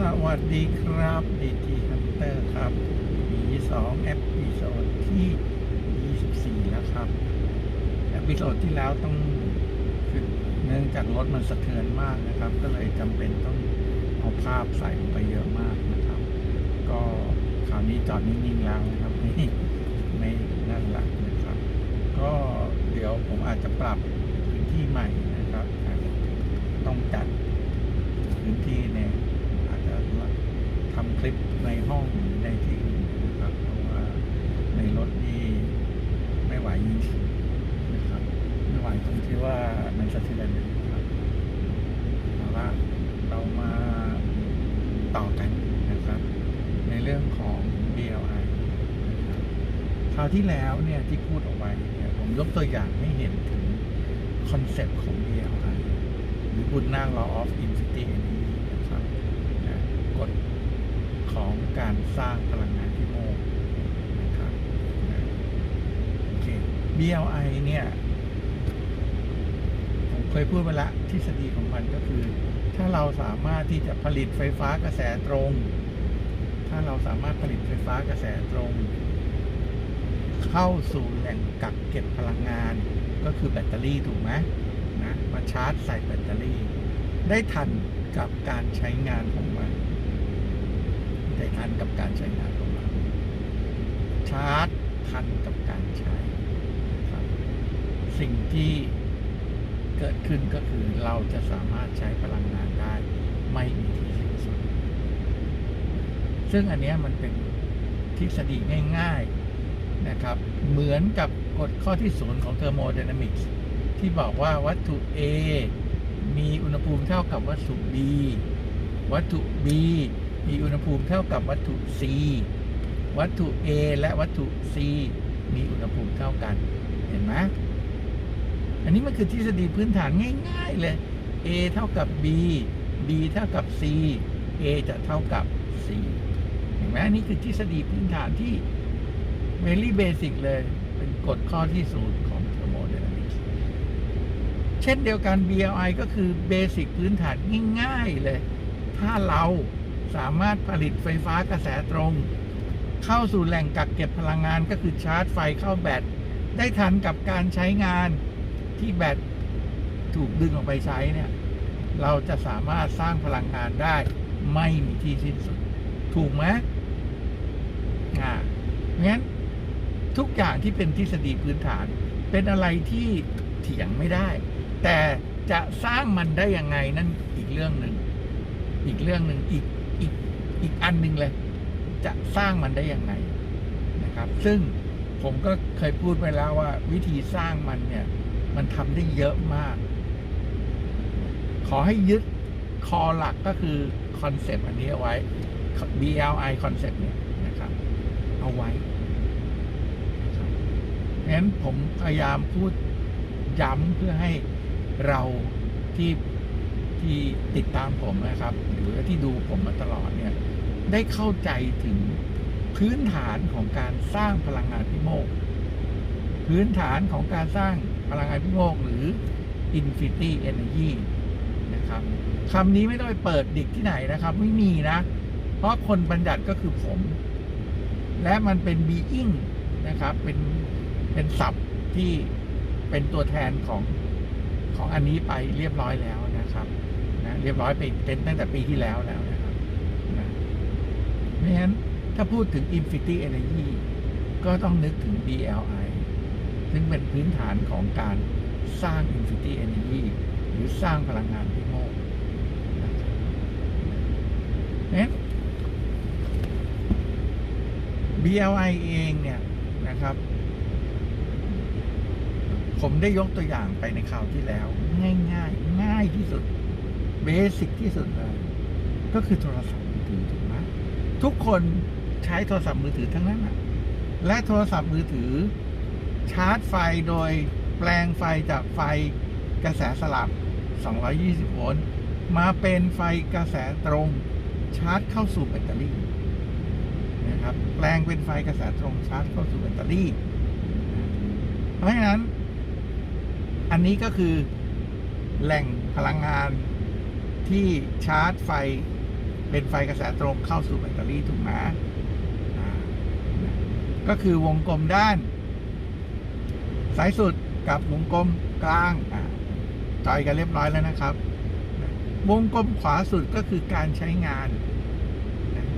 สวัสดีครับดีทีฮันเตอร์ครับปีสองเอพิโซดที่ 24 แล้วครับเอพิโซดที่แล้วต้องเนื่องจากรถมันสะเทือนมากนะครับ ก็เลยจำเป็นต้องเอาภาพใส่ลงไปเยอะมากนะครับ ก็คราวนี้จอดนิ่งๆแล้วนะครับไม่ไม่นั่นหลักนะครับ ก็เดี๋ยวผมอาจจะปรับพื้นที่ใหม่นะครับ ต้องจัดพื้นที่เนี่ย ทำคลิปในห้องในที่นะครับเพราะว่าในรถนี่ไม่ไหวจริงนะครับไม่ไหวตรงที่ว่ามันสะเทือนนะครับเอาละเรามาต่อกันนะครับ ในเรื่องของ BLI นะครับคราวที่แล้วเนี่ยที่พูดเอาไว้เนี่ยผมยกตัวอย่างให้เห็นถึงคอนเซ็ปต์ของ BLI หรือบุญนาง law of infinity นะครับกฎ ของการสร้างพลังงานที่โมกนะครับโอเค BLI เนี่ยผมเคยพูดไปละทฤษฎีของมันก็คือ ถ้าเราสามารถที่จะผลิตไฟฟ้ากระแสตรง ถ้าเราสามารถผลิตไฟฟ้ากระแสตรง เข้าสู่แหล่งกักเก็บพลังงาน ก็คือแบตเตอรี่ถูกไหมนะมาชาร์จใส่แบตเตอรี่ ได้ทันกับการใช้งานของ มันทันกับการใช้งานของมันชาร์จทันกับการใช้ครับสิ่งที่เกิดขึ้นก็คือเราจะสามารถใช้พลังงานได้ ไม่มีที่สิ้นสุดซึ่งอันนี้มันเป็นทฤษฎีง่าย ๆนะครับ เหมือนกับกฎข้อที่ศูนย์ของเทอร์โมไดนามิกส์ที่บอกว่าวัตถุ A มีอุณหภูมิเท่ากับวัตถุ B วัตถุ B มีอุณหภูมิเท่ากับวัตถุ C วัตถุ A และวัตถุ C มีอุณหภูมิเท่ากัน เห็นไหมอันนี้มันคือทฤษฎีพื้นฐานง่าย ๆ เลย A เท่ากับ B B เท่ากับ C A จะเท่ากับ C เห็นไหมอันนี้คือทฤษฎีพื้นฐานที่ very basic เลย เป็นกฎข้อที่ศูนย์ของ thermodynamics เช่นเดียวกัน BLI ก็คือเบสิกพื้นฐานง่าย ๆ เลย ถ้าเรา สามารถผลิตไฟฟ้ากระแสตรง เข้าสู่แหล่งกักเก็บพลังงานก็คือชาร์จไฟเข้าแบตได้ทันกับการใช้งานที่แบตถูกดึงออกไปใช้เนี่ย เราจะสามารถสร้างพลังงานได้ ไม่มีที่สิ้นสุด ถูกไหมอ่างั้นทุกอย่างที่เป็นทฤษฎีพื้นฐาน เป็นอะไรที่เถียงไม่ได้ แต่จะสร้างมันได้ยังไงนั่นอีกเรื่องหนึ่ง อีกเรื่องหนึ่งอีก อีกอันหนึ่งเลย จะสร้างมันได้ยังไงนะครับ ซึ่งผมก็เคยพูดไปแล้วว่า วิธีสร้างมันเนี่ย มันทำได้เยอะมาก ขอให้ยึดคอหลักก็คือคอนเซปต์อันนี้เอาไว้ BLI คอนเซปต์เนี่ยนะครับ เอาไว้งั้นผมพยายามพูดย้ำเพื่อให้เราที่ที่ติดตามผมนะครับ หรือที่ดูผมมาตลอดเนี่ย ได้เข้าใจถึงพื้นฐานของการสร้างพลังงานพิโมก พื้นฐานของการสร้างพลังงานพิโมก หรือ Infinity Energy นะครับคำนี้ไม่ต้องไปเปิดดิกที่ไหนนะครับ ไม่มีนะ เพราะคนบัญญัติก็คือผม และมันเป็น being นะครับ เป็นเป็นศัพท์ที่เป็นตัวแทนของของอันนี้ไปเรียบร้อยแล้วนะครับนะเรียบร้อยไปเป็นตั้งแต่ปีที่แล้วแล้วนะครับนะเพ ราะฉะนั้นถ้าพูดถึง Infinity Energy ก็ต้องนึกถึง BLI ซึ่งเป็นพื้นฐานของการสร้าง Infinity Energy หรือสร้างพลังงานพิโมกนะบเนี่ย BLI เองเนี่ยนะครับ ผมได้ยกตัวอย่างไปในคราวที่แล้ว ง่ายง่ายๆง่ายที่สุด เบสิกที่สุดเลย ก็คือโทรศัพท์มือถือ ทุกคนใช้โทรศัพท์มือถือทั้งนั้นนะและโทรศัพท์มือถือ ชาร์จไฟโดยแปลงไฟจากไฟกระแสสลับ 220 โวลต์ มาเป็นไฟกระแสตรง ชาร์จเข้าสู่แบตเตอรี่นะครับ แปลงเป็นไฟกระแสตรงชาร์จเข้าสู่แบตเตอรี่ เพราะฉะนั้น อันนี้ก็คือแหล่งพลังงานที่ชาร์จไฟ เป็นไฟกระแสตรงเข้าสู่แบตเตอรี่ถูกไหมก็คือวงกลมด้านสายสุดกับวงกลมกลางจอยกันเรียบร้อยแล้วนะครับ วงกลมขวาสุดก็คือการใช้งาน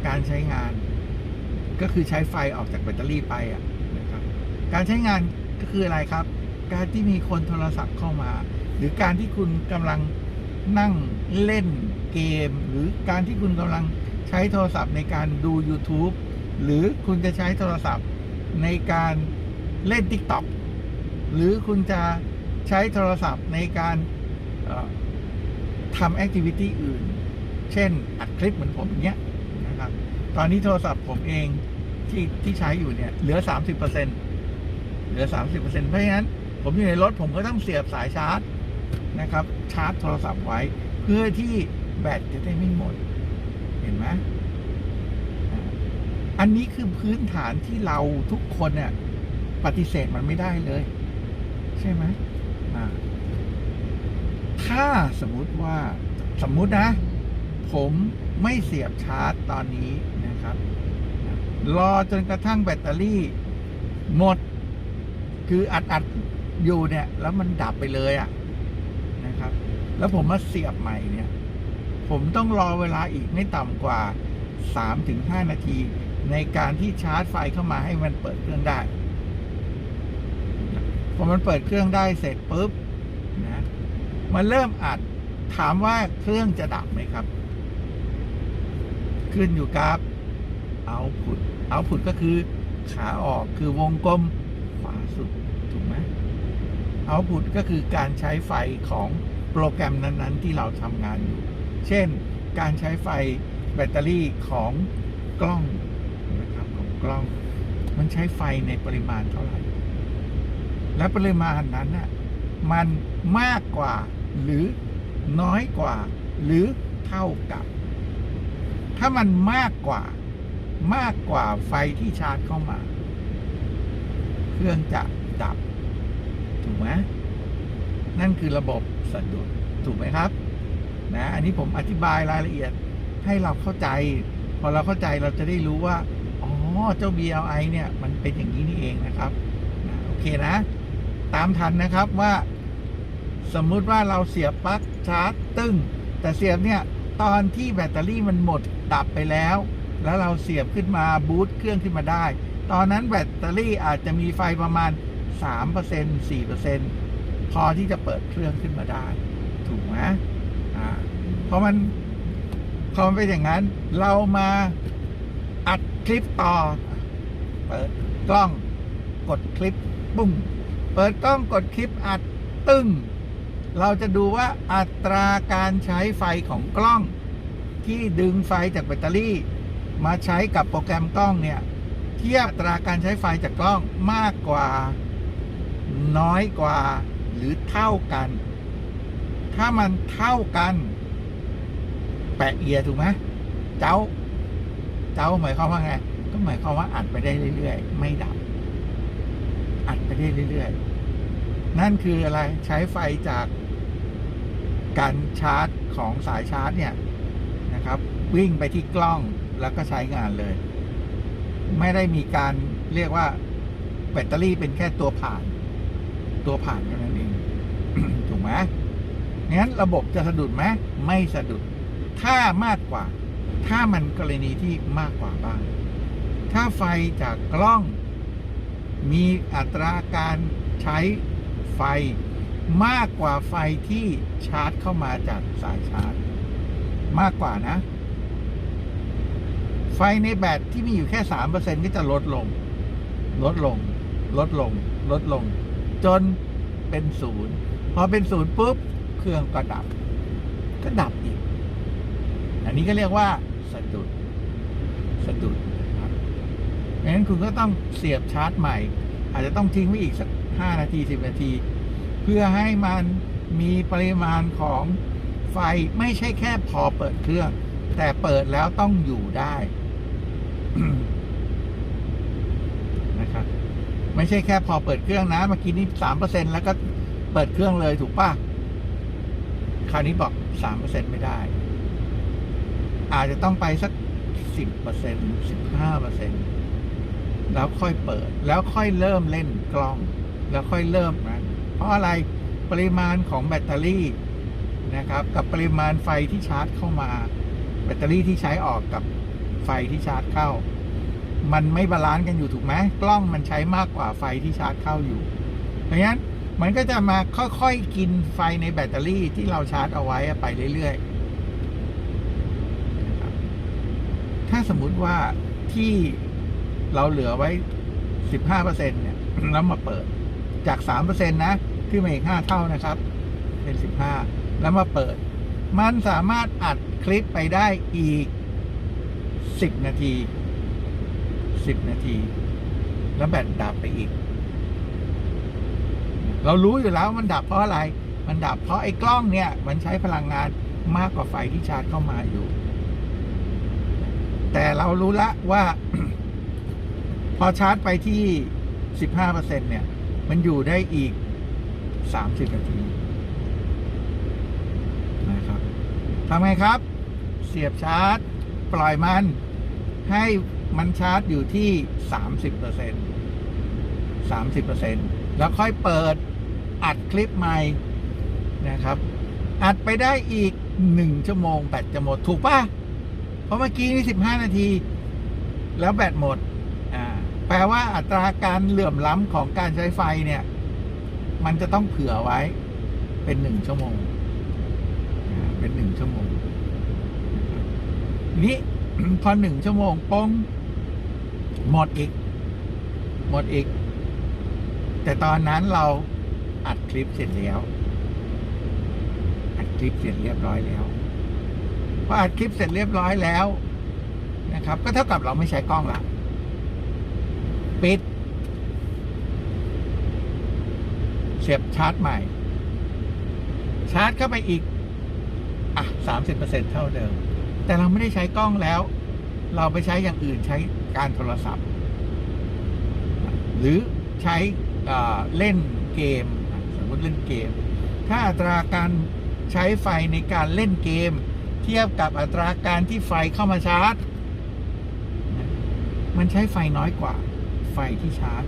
การใช้งาน ก็คือใช้ไฟออกจากแบตเตอรี่ไปอะนะครับ การใช้งานก็คืออะไรครับ การที่มีคนโทรศัพท์เข้ามา หรือการที่คุณกำลัง นั่งเล่นเกม หรือการที่คุณกำลังใช้โทรศัพท์ในการดู YouTube หรือคุณจะใช้โทรศัพท์ในการเล่น TikTok หรือคุณจะใช้โทรศัพท์ในการทำแอคทิวิตี้อื่น เช่น อัดคลิปเหมือนผมเนี้ยนะครับ ตอนนี้โทรศัพท์ผมเองที่ที่ใช้อยู่เนี่ย เหลือ 30%เหลือ 30%เพราะฉะนั้น ผมอยู่ในรถผมก็ต้องเสียบสายชาร์จ นะครับ ชาร์จโทรศัพท์ไว้ เพื่อที่แบตจะได้ไม่หมด เห็นไหมอันนี้คือพื้นฐานที่เราทุกคนเนี่ยปฏิเสธมันไม่ได้เลย ใช่ไหมถ้าสมมุติว่าสมมุตินะ ผมไม่เสียบชาร์จตอนนี้นะครับ รอจนกระทั่งแบตเตอรี่ หมด คืออัดอัดอยู่เนี่ย แล้วมันดับไปเลยอะนะ ครับ แล้วผมมาเสียบใหม่เนี่ย ผมต้องรอเวลาอีกไม่ต่ำกว่า 3-5 นาที ในการที่ชาร์จไฟเข้ามาให้มันเปิดเครื่องได้พอมันเปิดเครื่องได้เสร็จปุ๊บนะมันเริ่มอัดถามว่าเครื่องจะดับไหมครับ ขึ้นอยู่กับเอาพุทเอาพุทก็คือขาออกคือวงกลมขวาสุด เอาพุทก็คือการใช้ไฟของโปรแกรมนั้นๆ ที่เราทำงานอยู่ เช่น การใช้ไฟแบตเตอรี่ของกล้องนะครับของกล้อง มันใช้ไฟในปริมาณเท่าไหร่ และปริมาณนั้นน่ะมันมากกว่าหรือน้อยกว่า หรือเท่ากับ ถ้ามันมากกว่ามากกว่าไฟที่ชาร์จเข้ามา เครื่องจะดับ ถูกไหมนั่นคือระบบสะดุดถูกไหมครับ นะ อันนี้ผมอธิบายรายละเอียดให้เราเข้าใจ พอเราเข้าใจเราจะได้รู้ว่า อ๋อ เจ้า BLI เนี่ย มันเป็นอย่างนี้นี่เองนะครับนะโอเคนะ ตามทันนะครับว่า สมมุติว่าเราเสียบปลั๊กชาร์จตึ้ง แต่เสียบเนี่ย ตอนที่แบตเตอรี่มันหมดดับไปแล้ว แล้วเราเสียบขึ้นมาบูตเครื่องขึ้นมาได้ ตอนนั้นแบตเตอรี่อาจจะมีไฟประมาณ 3% 4%พอที่จะเปิดเครื่องขึ้นมาได้ ถูกไหมอ่าเพราะมันพอมันเป็นอย่างนั้น เรามาอัดคลิปต่อ เปิดกล้องกดคลิปปุ้งเปิดกล้องกดคลิปอัดตึ้งเราจะดูว่าอัตราการใช้ไฟของกล้อง ที่ดึงไฟจากแบตเตอรี่ มาใช้กับโปรแกรมกล้องเนี่ย เทียบอัตราการใช้ไฟจากกล้องมากกว่า น้อยกว่าหรือเท่ากัน ถ้ามันเท่ากัน แปะเอียถูกไหมเจ้า เจ้าหมายความว่าไง ก็หมายความว่าอัดไปได้เรื่อยๆ ไม่ดับ อัดไปได้เรื่อยๆ นั่นคืออะไรใช้ไฟจากการชาร์จของสายชาร์จเนี่ยนะครับ วิ่งไปที่กล้องแล้วก็ใช้งานเลย ไม่ได้มีการเรียกว่าแบตเตอรี่เป็นแค่ตัวผ่าน ตัวผ่านเท่านั้นเองถูกไหมงั้นระบบจะสะดุดไหมไม่สะดุด ถ้ามากกว่า ถ้ามันกรณีที่มากกว่าบ้าง ถ้าไฟจากกล้อง มีอัตราการใช้ไฟมากกว่าไฟที่ชาร์จเข้ามาจากสายชาร์จ มากกว่านะ ไฟในแบตที่มีอยู่แค่สามเปอร์เซ็นก็จะลดลง ลดลง ลดลง ลดลง จนเป็นศูนย์พอเป็นศูนย์ปุ๊บ เครื่องก็ดับ ก็ดับอีก อันนี้ก็เรียกว่าสะดุดสะดุดครับงั้นคุณก็ต้องเสียบชาร์จใหม่ อาจจะต้องทิ้งไว้อีกสักห้านาทีสิบนาที เพื่อให้มันมีปริมาณของไฟไม่ใช่แค่พอเปิดเครื่อง แต่เปิดแล้วต้องอยู่ได้ นะครับ ไม่ใช่แค่พอเปิดเครื่องนะ เมื่อกี้นี้สามเปอร์เซ็นแล้วก็เปิดเครื่องเลยถูกปะคราวนี้บอกสามเปอร์เซ็นไม่ได้ อาจจะต้องไปสักสิบเปอร์เซ็นสิบห้าเปอร์เซ็นแล้วค่อยเปิด แล้วค่อยเริ่มเล่นกล้อง แล้วค่อยเริ่มนะเพราะอะไรปริมาณของแบตเตอรี่นะครับ กับปริมาณไฟที่ชาร์จเข้ามา แบตเตอรี่ที่ใช้ออกกับไฟที่ชาร์จเข้า มันไม่บาลานซ์กันอยู่ถูกไหมกล้องมันใช้มากกว่าไฟที่ชาร์จเข้าอยู่เพราะฉะนั้นมันก็จะมาค่อยๆกินไฟในแบตเตอรี่ที่เราชาร์จเอาไว้ไปเรื่อยๆ ถ้าสมมุติว่าที่เราเหลือไว้ 15%เนี่ยแล้วมาเปิดจาก 3%นะขึ้นมาอีก 5 เท่านะครับ เป็น 15 แล้วมาเปิด มันสามารถอัดคลิปไปได้อีก 10 นาที 10นาที แล้วแบตดับไปอีก เรารู้อยู่แล้วมันดับเพราะอะไร มันดับเพราะไอ้กล้องเนี่ย มันใช้พลังงานมากกว่าไฟที่ชาร์จเข้ามาอยู่ แต่เรารู้ละว่า พอชาร์จไปที่15%เนี่ย มันอยู่ได้อีก30นาทีนะครับทำไงครับ เสียบชาร์จ ปล่อยมันให้ มันชาร์จอยู่ที่30% 30%แล้วค่อยเปิดอัดคลิปใหม่นะครับ อัดไปได้อีก1ชั่วโมงแบตจะหมดถูกป่ะ เพราะเมื่อกี้นี่15นาที แล้วแบตหมด อ่า แปลว่าอัตราการเหลื่อมล้ำของการใช้ไฟเนี่ย มันจะต้องเผื่อไว้เป็นหนึ่งชั่วโมง เป็นหนึ่งชั่วโมงนี้พอหนึ่งชั่วโมงปอง หมดอีก หมดอีก แต่ตอนนั้นเราอัดคลิปเสร็จแล้ว อัดคลิปเสร็จเรียบร้อยแล้วพออัดคลิปเสร็จเรียบร้อยแล้ว นะครับ ก็เท่ากับเราไม่ใช้กล้องละปิด เสียบชาร์จใหม่ ชาร์จเข้าไปอีก อะสามสิบเปอร์เซ็นเท่าเดิม แต่เราไม่ได้ใช้กล้องแล้ว เราไปใช้อย่างอื่นใช้ การโทรศัพท์ หรือใช้อ่าเล่นเกม สมมติเล่นเกม ถ้าอัตราการใช้ไฟในการเล่นเกม เทียบกับอัตราการที่ไฟเข้ามาชาร์จ มันใช้ไฟน้อยกว่า ไฟที่ชาร์จ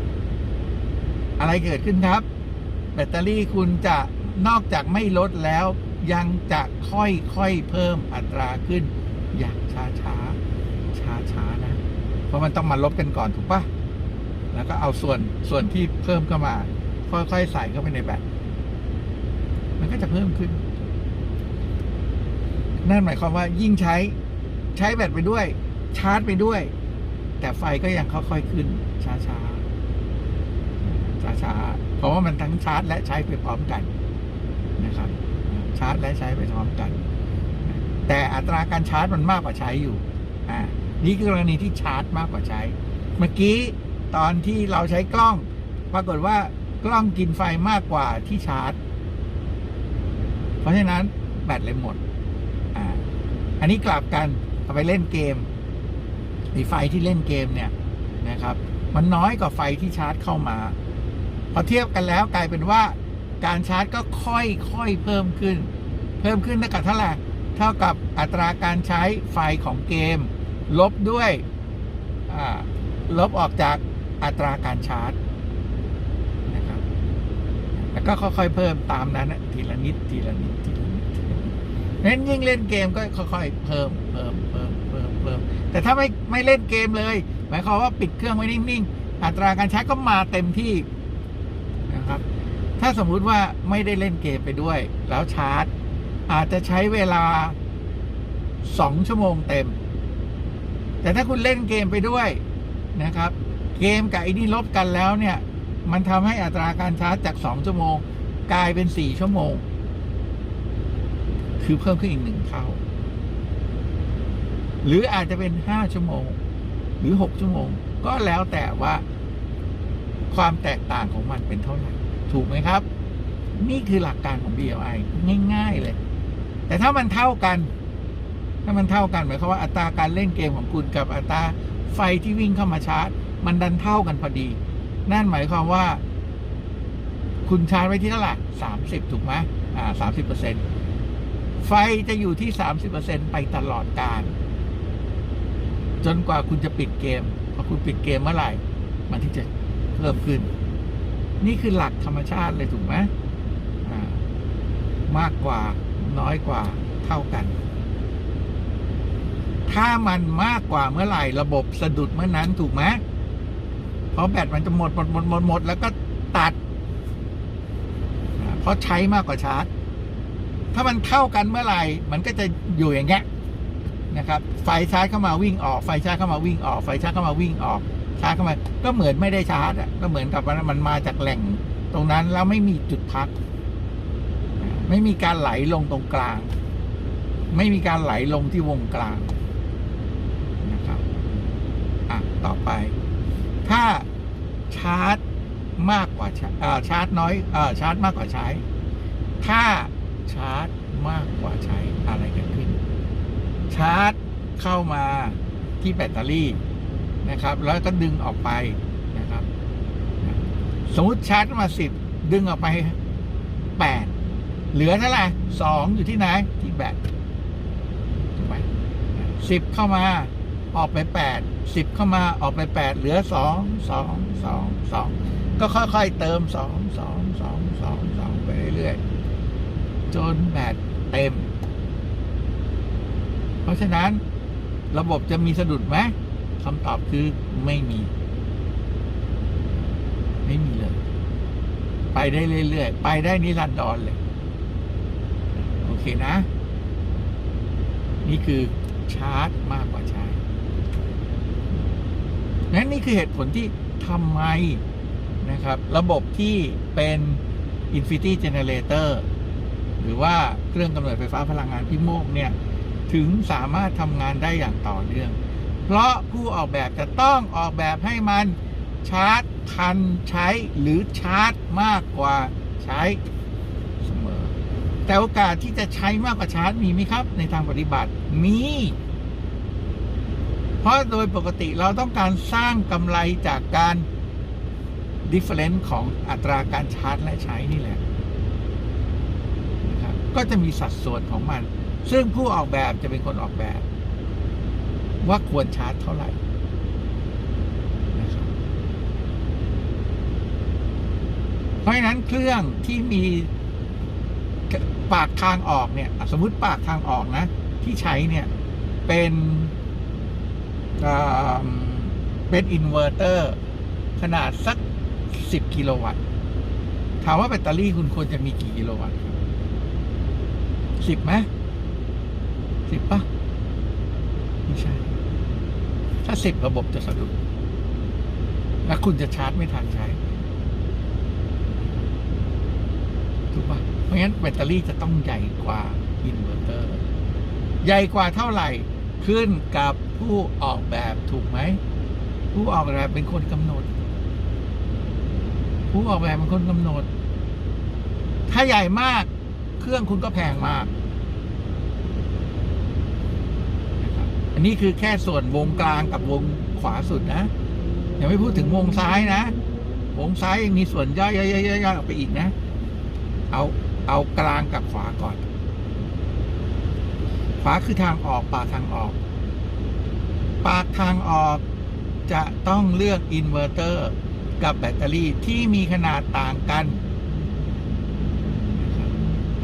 อะไรเกิดขึ้นครับ แบตเตอรี่คุณจะนอกจากไม่ลดแล้วยังจะค่อยๆเพิ่มอัตราขึ้น อย่างช้าช้าช้าช้าๆนะ เพราะมันต้องมาลบกันก่อนถูกปะแล้วก็เอาส่วนส่วนที่เพิ่มเข้ามา ค่อยๆใส่เข้าไปในแบตมันก็จะเพิ่มขึ้น นั่นหมายความว่ายิ่งใช้ใช้แบตไปด้วย ชาร์จไปด้วย แต่ไฟก็ยังค่อยๆขึ้น ช้าช้าช้าช้าๆเพราะว่ามันทั้งชาร์จ และใช้ไปพร้อมกันนะครับ ชาร์จและใช้ไปพร้อมกัน แต่อัตราการชาร์จมันมากกว่าใช้อยู่ อ่า นี่คือกรณีที่ชาร์จมากกว่าใช้ เมื่อกี้ตอนที่เราใช้กล้อง ปรากฏว่ากล้องกินไฟมากกว่าที่ชาร์จ เพราะฉะนั้นแบตเลยหมดอ่าอันนี้กลับกันเอาไปเล่นเกมไอไฟที่เล่นเกมเนี่ยนะครับ มันน้อยกว่าไฟที่ชาร์จเข้ามา พอเทียบกันแล้วกลายเป็นว่าการชาร์จก็ค่อยๆเพิ่มขึ้น เพิ่มขึ้นเท่ากับเท่าไหร่เท่ากับอัตราการใช้ไฟของเกม ลบด้วยลบออกจากอัตราการชาร์จนะครับแล้วก็ค่อยๆเพิ่มตามนั้นทีละนิดทีละนิดทีละนิดเน้นยิ่งเล่นเกมก็ค่อยๆเพิ่มเพิ่มเพิ่มเพิ่มเพิ่มแต่ถ้าไม่ไม่เล่นเกมเลย หมายความว่าปิดเครื่องไว้นิ่งๆอัตราการใช้ก็มาเต็มที่นะครับ ถ้าสมมุติว่าไม่ได้เล่นเกมไปด้วย แล้วชาร์จ อาจจะใช้เวลาสองชั่วโมงเต็ม แต่ถ้าคุณเล่นเกมไปด้วยนะครับ เกมกับไอ้นี่ลบกันแล้วเนี่ย มันทำให้อัตราการชาร์จจากสองชั่วโมง กลายเป็นสี่ชั่วโมง คือเพิ่มขึ้นอีกหนึ่งเท่า หรืออาจจะเป็นห้าชั่วโมง หรือหกชั่วโมง ก็แล้วแต่ว่าความแตกต่างของมันเป็นเท่าไหร่ ถูกไหมครับ นี่คือหลักการของ BLI ง่าย ๆ เลย แต่ถ้ามันเท่ากัน ถ้ามันเท่ากันหมายความว่าอัตราการเล่นเกมของคุณกับอัตราไฟที่วิ่งเข้ามาชาร์จ มันดันเท่ากันพอดี นั่นหมายความว่า คุณชาร์จไว้ที่เท่าไหร่สามสิบถูกไหมอ่าสามสิบเปอร์เซ็นไฟจะอยู่ที่สามสิบเปอร์เซ็นไปตลอดการจนกว่าคุณจะปิดเกมพอคุณปิดเกมเมื่อไหร่ มันที่จะเพิ่มขึ้น นี่คือหลักธรรมชาติเลยถูกไหมอ่ามากกว่าน้อยกว่าเท่ากัน ถ้ามันมากกว่าเมื่อไหร่ระบบสะดุดเมื่อนั้นถูกไหมเพราะแบตมันจะหมดหมดหมดหมดหมดแล้วก็ตัด เพราะใช้มากกว่าชาร์จ ถ้ามันเท่ากันเมื่อไหร่ มันก็จะอยู่อย่างเงี้ยนะครับไฟชาร์จเข้ามาวิ่งออก ไฟชาร์จเข้ามาวิ่งออก ไฟชาร์จเข้ามาวิ่งออก ชาร์จเข้ามา ก็เหมือนไม่ได้ชาร์จอะ ก็เหมือนกับว่ามันมาจากแหล่งตรงนั้นแล้วไม่มีจุดพัก ไม่มีการไหลลงตรงกลาง ไม่มีการไหลลงที่วงกลาง ต่อไป ถ้าชาร์จมากกว่าชาร์จน้อยอชาร์จมากกว่าใช้ ถ้าชาร์จมากกว่าใช้อะไรเกิดขึ้น ชาร์จเข้ามาที่แบตเตอรี่นะครับ แล้วก็ดึงออกไปนะครับ สมมติชาร์จมาสิบดึงออกไปแปดเหลือเท่าไหร่สองอยู่ที่ไหนที่แบตถูกไหมสิบเข้ามา ออกไปแปดสิบเข้ามาออกไปแปดเหลือสองสองสองสองก็ค่อยๆเติมสองสองสองสองสองไปเรื่อยๆจนแบตเต็ม เพราะฉะนั้นระบบจะมีสะดุดไหมคำตอบคือไม่มี ไม่มีเลย ไปได้เรื่อยๆ ไปได้นิรันดรเลย โอเคนะ นี่คือชาร์จมากกว่าใช้ นั่นนี่คือเหตุผลที่ทำไมนะครับ ระบบที่เป็น Infinity Generator หรือว่าเครื่องกำเนิดไฟฟ้าพลังงานพิโมกเนี่ย ถึงสามารถทำงานได้อย่างต่อเนื่อง เพราะผู้ออกแบบจะต้องออกแบบให้มันชาร์จทันใช้หรือชาร์จมากกว่าใช้เสมอ แต่โอกาสที่จะใช้มากกว่าชาร์จมีไหมครับ ในทางปฏิบัติมี ราะโดยปกติเราต้องการสร้างกำไรจากการ difference ของอัตราการชาร์จและใช้นี่แหละนะครับก็จะมีสัดส่วนของมัน ซึ่งผู้ออกแบบจะเป็นคนออกแบบ ว่าควรชาร์จเท่าไหร่เพราะฉะนั้นเครื่องที่มีปากทางออกเนี่ย สมมติปากทางออกนะ ที่ใช้เนี่ยเป็น เป็นอินเวอร์เตอร์ขนาดสักสิบกิโลวัตต์ ถามว่าแบตเตอรี่คุณควรจะมีกี่กิโลวัตต์สิบไหมสิบปะไม่ใช่ ถ้าสิบระบบจะสะดุดแล้วคุณจะชาร์จไม่ทันใช้ ถูกปะเพราะงั้นแบตเตอรี่จะต้องใหญ่กว่าอินเวอร์เตอร์ ใหญ่กว่าเท่าไหร่ ขึ้นกับผู้ออกแบบถูกไหม ผู้ออกแบบเป็นคนกำหนด ผู้ออกแบบเป็นคนกำหนด ถ้าใหญ่มาก เครื่องคุณก็แพงมาก อันนี้คือแค่ส่วนวงกลางกับวงขวาสุดนะยังไม่พูดถึงวงซ้ายนะวงซ้ายยังมีส่วนย่อยๆๆๆออกไปอีกนะ เอาเอากลางกับขวาก่อน ขวาคือทางออกปากทางออก ปากทางออกจะต้องเลือกอินเวอร์เตอร์กับแบตเตอรี่ที่มีขนาดต่างกัน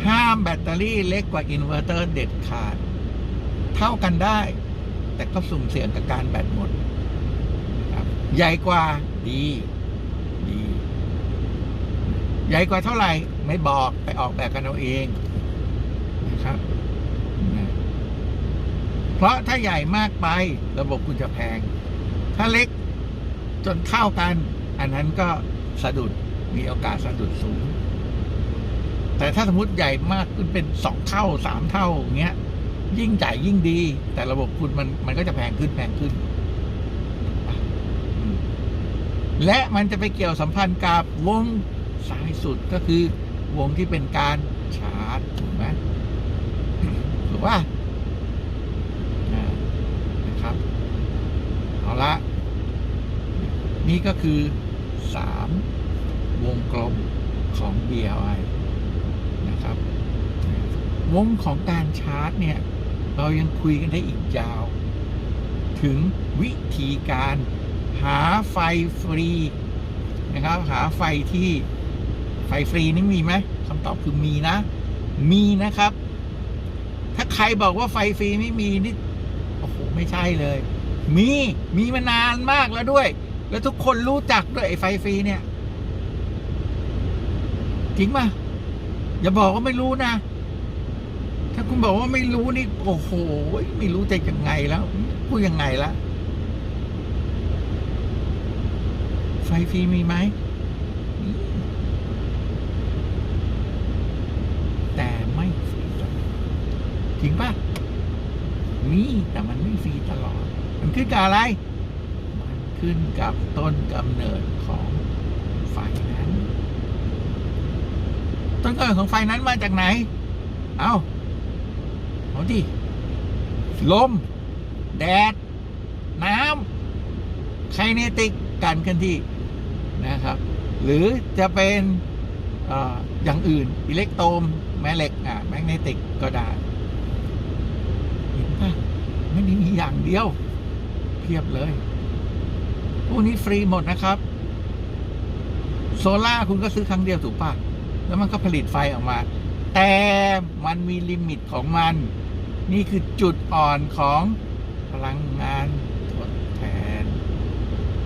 ห้ามแบตเตอรี่เล็กกว่าอินเวอร์เตอร์เด็ดขาด เท่ากันได้ แต่ก็สุ่มเสี่ยงกับการแบตหมดใหญ่กว่าดี ดี ใหญ่กว่าเท่าไหร่ ไม่บอกไปออกแบบกันเอาเองนะครับนะ เพราะถ้าใหญ่มากไประบบคุณจะแพง ถ้าเล็กจนเท่ากัน อันนั้นก็สะดุดมีโอกาสสะดุดสูง แต่ถ้าสมมติใหญ่มากขึ้นเป็นสองเท่าสามเท่าอย่างเงี้ย ยิ่งใหญ่ยิ่งดี แต่ระบบคุณมันมันก็จะแพงขึ้นแพงขึ้น และมันจะไปเกี่ยวสัมพันธ์กับวงซ้ายสุดก็คือวงที่เป็นการชาร์จถูกไหมถูกว่านะครับ เอา ละ นี่ก็คือสามวงกลมของ BLI นะครับ วงของการชาร์จเนี่ย เรายังคุยกันได้อีกยาว ถึงวิธีการหาไฟฟรีนะครับ หาไฟที่ไฟฟรีนี่มีไหมคำตอบคือมีนะ มีนะครับ ถ้าใครบอกว่าไฟฟรีไม่มีนี่โอ้โห ไม่ใช่เลย มีมีมานานมากแล้วด้วย แล้วทุกคนรู้จักด้วยไอ้ไฟฟรีเนี่ยจริงป่ะอย่าบอกว่าไม่รู้นะ ถ้าคุณบอกว่าไม่รู้นี่ โอ้โห ไม่รู้จะยังไงแล้วพูดยังไงละไฟฟรีมีไหม แต่ไม่ฟรีตลอดจริงป่ะมีแต่มันไม่ฟรีตลอด มันขึ้นกับอะไร มันขึ้นกับต้นกำเนิดของไฟนั้น ต้นกำเนิดของไฟนั้นมาจากไหน เอาเอาดิลม แดด น้ำไคเนติกการเคลื่อนที่นะครับ หรือจะเป็นอออย่างอื่น อิเล็กโตรมแม่เหล็กอะแมกเนติกก็ได้เห็นปะไม่ได้มีอย่างเดียว เพียบเลยพวกนี้ฟรีหมดนะครับ โซล่าคุณก็ซื้อครั้งเดียวถูกปะแล้วมันก็ผลิตไฟออกมา แต่มันมีลิมิตของมัน นี่คือจุดอ่อนของพลังงานทดแทน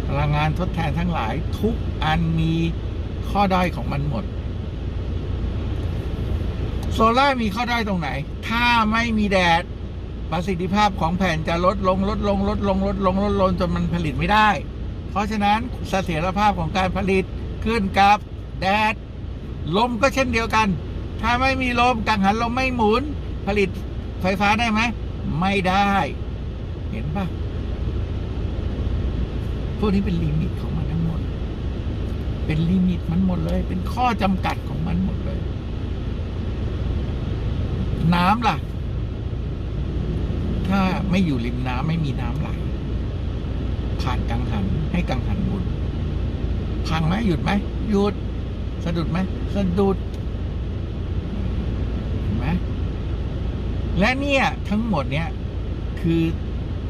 พลังงานทดแทนทั้งหลายทุกอันมีข้อด้อยของมันหมด โซล่ามีข้อด้อยตรงไหน ถ้าไม่มีแดด ประสิทธิภาพของแผ่นจะลดลงลดลงลดลงลดลงลดลงจนมันผลิตไม่ได้ เพราะฉะนั้นเสถียรภาพของการผลิตขึ้นกับแดดลมก็เช่นเดียวกัน ถ้าไม่มีลมกังหันลมไม่หมุน ผลิตไฟฟ้าได้ไหม ไม่ได้ เห็นปะพวกนี้เป็นลิมิตของมันทั้งหมด เป็นลิมิตมันหมดเลย เป็นข้อจำกัดของมันหมดเลย น้ำล่ะ ถ้าไม่อยู่ริมน้ำไม่มีน้ำไหลผ่านกังหันให้กังหันหมุนพังไหมหยุดไหมหยุด สะดุดไหมสะดุดเห็นไหมและเนี่ยทั้งหมดเนี่ยคือ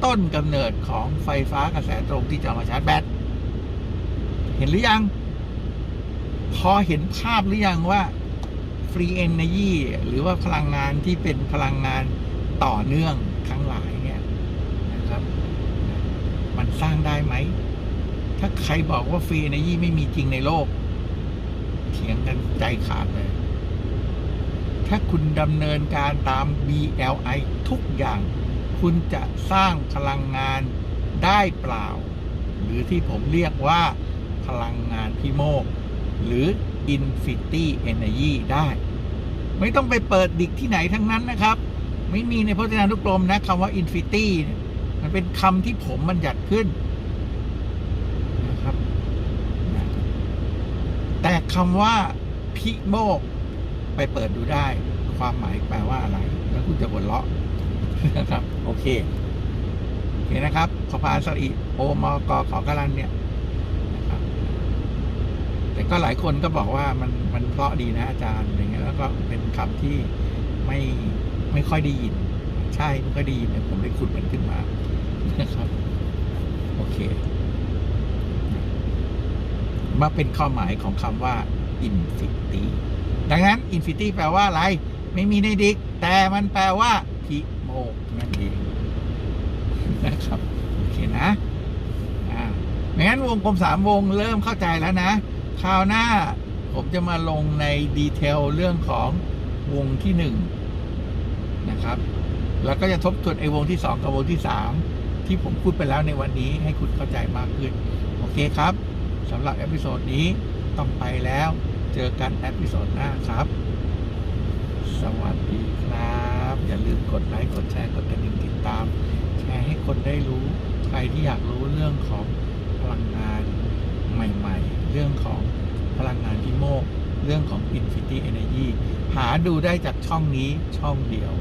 ต้นกำเนิดของไฟฟ้ากระแสตรงที่จะมาชาร์จแบตเห็นหรือยัง พอเห็นภาพหรือยังว่าฟรีเอ n e r ยีหรือว่าพลังงานที่เป็นพลังงานต่อเนื่อง ทั้งหลายเนี่ยนะครับ มันสร้างได้ไหม ถ้าใครบอกว่าฟรีเอ n e r ยีไม่มีจริงในโลก เถียงกันใจขาดเลย ถ้าคุณดำเนินการตาม BLI ทุกอย่าง คุณจะสร้างพลังงานได้เปล่า หรือที่ผมเรียกว่าพลังงานพิโมก หรือ Infinity Energy ได้ ไม่ต้องไปเปิดดิกที่ไหนทั้งนั้นนะครับ ไม่มีในพจนานุกรมนะคำว่า Infinity เนี่ยมันเป็นคำที่ผมบัญญัติขึ้นนะครับ แต่คำว่าพิโมก ไปเปิดดูได้ ความหมายแปลว่าอะไร แล้วคุณจะหัวเราะนะครับ โอเค โอเคนะครับขอพาสรีโอมอกขอกรันเนี่ยแต่ก็หลายคนก็บอกว่ามันมันเพราะดีนะอาจารย์อะไรเงี้ยแล้วก็เป็นคำที่ไม่ ไม่ค่อยได้ยิน ใช่ไม่ค่อยได้ยินผมได้ขุดมันขึ้นมานะครับ โอเค มาเป็นข้อหมายของคำว่า infinity ดังนั้น infinity แปลว่าอะไร ไม่มีในดิก แต่มันแปลว่าพิโมกนั่นเองนะครับ โอเคนะอ่างั้นวงกลมสามวงเริ่มเข้าใจแล้วนะ คราวหน้าผมจะมาลงในดีเทลเรื่องของวงที่หนึ่ง นะครับ แล้วก็จะทบทวนไอ้วงที่สองกับวงที่สามที่ผมพูดไปแล้วในวันนี้ให้คุณเข้าใจมากขึ้น โอเคครับสำหรับเอพิโซดนี้ต้องไปแล้ว เจอกันเอพิโซดหน้าครับ สวัสดีครับ อย่าลืมกดไลค์กดแชร์กดกระดิ่งติดตาม แชร์ให้คนได้รู้ ใครที่อยากรู้เรื่องของพลังงานใหม่ ๆ เรื่องของพลังงานพิโมกเรื่องของ Infinity Energy หาดูได้จากช่องนี้ช่องเดียว